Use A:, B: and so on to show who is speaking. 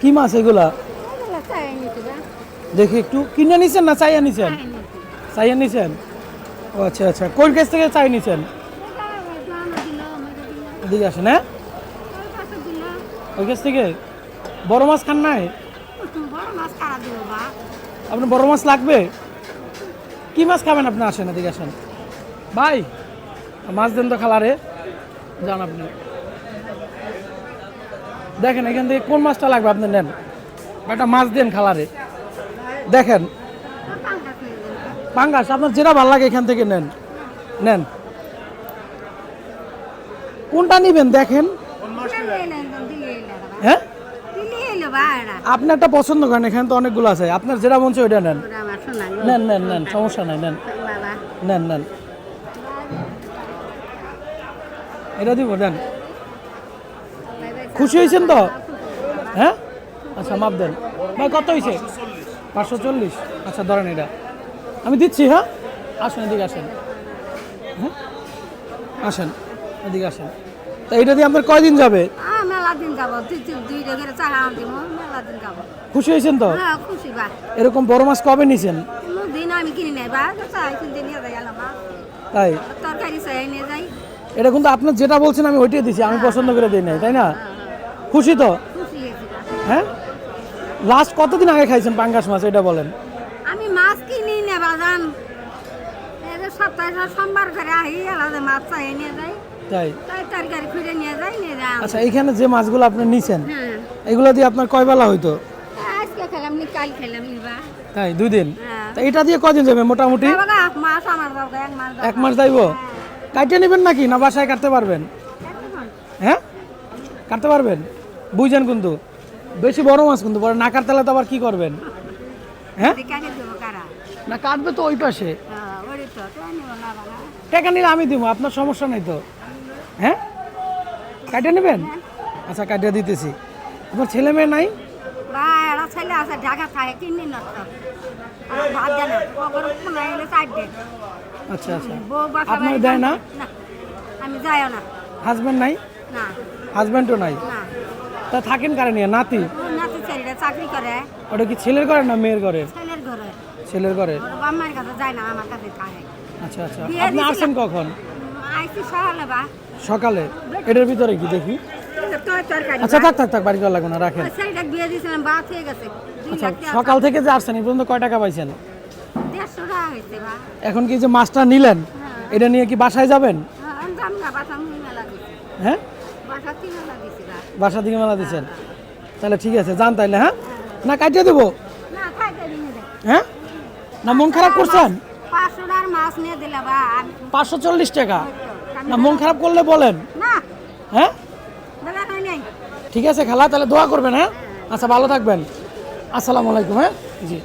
A: কি মাছ এগুলা? দেখি একটু। কিনে নিছেন না চাইয়া নিছেন? চাইয়া নিছেন? ও আচ্ছা আচ্ছা। কোন কাছ থেকে চাই নিছেন? এদিকে আসেন হ্যাঁ? ওই কাছ থেকে? বড় মাছ খান নাই? আপনার বড় মাছ লাগবে? কি মাছ খাবেন আপনি? আসেন এদিকে আসেন। ভাই মাছ দেন তো খালারে। যান আপনি। দেখেন, এখান থেকে কোন মাছটা লাগবে আপনি নেন। একটা মাছ দেন খালারে। দেখেন। পাঙ্গাস, আপনার যেটা ভালো লাগে এখান থেকে নেন। নেন। কোনটা নিবেন দেখেন। হ্যাঁ? আপনি একটা পছন্দ করেন, এখানে তো অনেকগুলো আছে। আপনার যেটা মন ওইটা নেন। নেন নেন নেন, সমস্যা নাই, নেন। নেন নেন। এটা দিব, দেন। খুশি হয়েছেন তো? হ্যাঁ? আচ্ছা মাপ দেন। ভাই কত হয়েছে পাঁচশো চল্লিশ। আচ্ছা ধরেন এটা। আমি দিচ্ছি হ্যাঁ? আসেন এদিকে আসেন। হ্যাঁ? আসেন এদিকে আসেন। তা এটা দিয়ে আপনার কয়দিন যাবে? খুশি হয়েছেন তো?
B: হ্যাঁ
A: এরকম বড় মাছ কবে নিছেন? তাই? এটা কিন্তু আপনার যেটা বলছেন আমি ওইটাই দিছি আমি পছন্দ করে দিই নাই তাই না? খুশি তো। হ্যাঁ? লাস্ট কতদিন আগে খাইছেন পাঙ্গাস মাছ এটা বলেন।
B: আমি মাছ কিনি নে বাজান। এই যে সপ্তাহে সোমবার করে আহি আলাদা মাছ চাই নিয়ে যাই।
A: তাই?
B: তাই তরকারি খুঁড়ে নিয়ে যাই নিয়ে যাই
A: আচ্ছা এইখানে যে মাছগুলো আপনি নিছেন
B: হ্যাঁ।
A: এগুলো দিয়ে আপনার কয় বেলা হইতো?
B: আজকে খেলাম নি কাল খেলাম নি বা।
A: তাই দুই দিন?
B: হ্যাঁ।
A: তা এটা দিয়ে কদিন যাবে মোটামুটি?
B: বাবা মাছ আমার এক মাছ
A: এক মাস যাইব? কাটে নেবেন নাকি না বাসায় কাটতে পারবেন? হ্যাঁ? কাটতে পারবেন? বুঝছেন কিন্তু বেশি বড় মাছ কিন্তু পরে না কাটতে তো আবার কি করবেন? হ্যাঁ? না কাটবে তো ওই পাশে।
B: হ্যাঁ
A: টাকা নিলে আমি দিব আপনার সমস্যা নেই তো। হ্যাঁ? কাটে নেবেন? আচ্ছা কাটিয়ে দিতেছি। আপনার ছেলে মেয়ে নাই?
B: ছেলে আছে ঢাকা থাকে কিনি না
A: আচ্ছা আচ্ছা। আপনার দেয় না?
B: না আমি যাইও না।
A: হাজব্যান্ড নাই?
B: না।
A: হাজব্যান্ডও নাই?
B: না।
A: তা থাকেন কারে নিয়ে? নাতি?
B: নাতি ছেলেটা চাকরি করে।
A: ওটা কি ছেলের করে না মেয়ের করে
B: ছেলের ঘরে।
A: ছেলের করে
B: ওর কাছে যায় না আমার কাছে থাকে।
A: আচ্ছা আচ্ছা। আপনি। আসছেন কখন?
B: আইসি সকালে বা।
A: সকালে? এটার ভিতরে কি দেখি? আচ্ছা থাক থাক থাক বাড়ি লাগবে না রাখেন। আচ্ছা সকাল থেকে যে আসছেন এই পর্যন্ত কয় টাকা পাইছেন? এখন কি যে মাছটা নিলেন
B: হ্যাঁ।
A: এটা নিয়ে কি বাসায় যাবেন?
B: হ্যাঁ, বাসা মুই মেলা দিছি
A: হ্যাঁ থেকে মেলা দিচ্ছেন তাহলে ঠিক আছে যান তাইলে হ্যাঁ? না কাটিয়ে দেবো?
B: থাকে
A: হ্যাঁ? না মন খারাপ করছেন?
B: পাঁচশো
A: চল্লিশ টাকা? না মন খারাপ করলে বলেন। হ্যাঁ? ঠিক আছে খালা তাহলে দোয়া করবেন হ্যাঁ। আচ্ছা ভালো থাকবেন। আসসালামু আলাইকুম হ্যাঁ? জি।